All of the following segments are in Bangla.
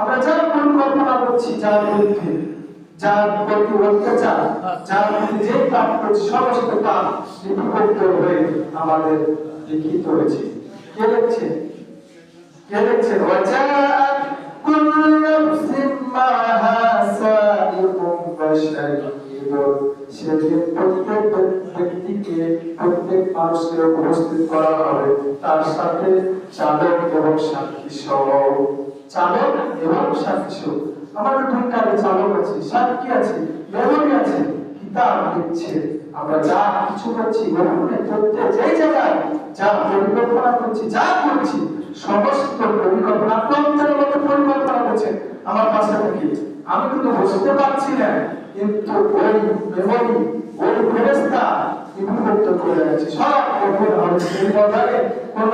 আমরা যা পরিকল্পনা করছি, যার বিরুদ্ধে, যার প্রতি অত্যাচার, যার প্রতি যে পাপ করছি সমস্ত পাপ লিপিবদ্ধ হয়ে আমাদের লিখিত হয়েছে কে লিখছে? কে লিখছে? সেদিন প্রত্যেক ব্যক্তিকে প্রত্যেক মানুষকে উপস্থিত করা হবে। তার সাথে চালক এবং সাক্ষী সহ। চালক এবং সাক্ষী সহ। আমাদের দুইটারে চালক আছে, সাক্ষী আছে, মেমরি আছে, কিতাব দিচ্ছে। আমরা যা কিছু করছি গোপনে করতে যেই জায়গায় যা পরিকল্পনা করছি, যা করছি, সমস্ত পরিকল্পনা প্রত্যেক মতো পরিকল্পনা করছে। আমার পাশে থেকে আমি কিন্তু বুঝতে পারছি না, কিন্তু ওই মেমরি, ওই ফেরেস্তা লিপিবদ্ধ করে আছে সব ওপেন হবে সেই কোন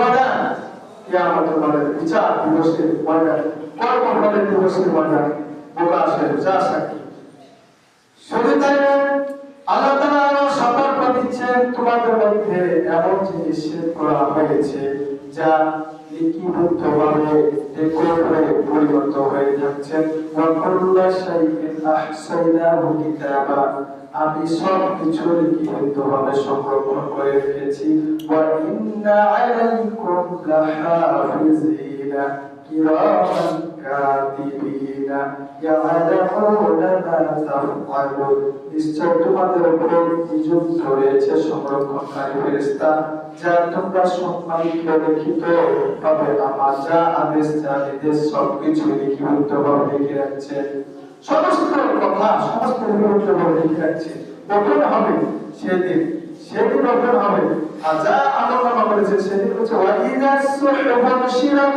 বিচার ময়দানে প্রকাশের যা সাক্ষী শুধু আল্লাহ আরও সতর্ক দিচ্ছেন, তোমাদের মধ্যে এমন জিনিস করা হয়েছে। যা লিখিবদ্ধ ভাবে রেকর্ড পরিণত হয়ে যাচ্ছে। ওয়াকুল্লা আমি সব কিছু লিখিবদ্ধ ভাবে সংরক্ষণ করে রেখেছি। ওয়া ইন্না আলাইকুম লাহাফিজিনা কিরামান কাতিবিনা ইয়ালামুনা মা তাফআলুন নিশ্চয় তোমাদের উপর নিযুক্ত রয়েছে সংরক্ষণকারী ফেরেশতা, যা তোমরা সম্মানিত লিখিত তবে আমার যা আদেশ, যা নির্দেশ সবকিছু লিখিত ভাবে লিখে রাখছে। সমস্ত কথা সমস্ত লিখিত ভাবে লিখে রাখছে। ওপেন হবে সেদিন সেদিন ওপেন হবে। আর যা আলোচনা করেছে সেদিন হচ্ছে ওয়াইদা সুহুফ শিরাত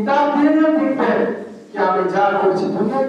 কিতাব দিয়ে দেখবেন যে আমি যা করছি দুনিয়ায়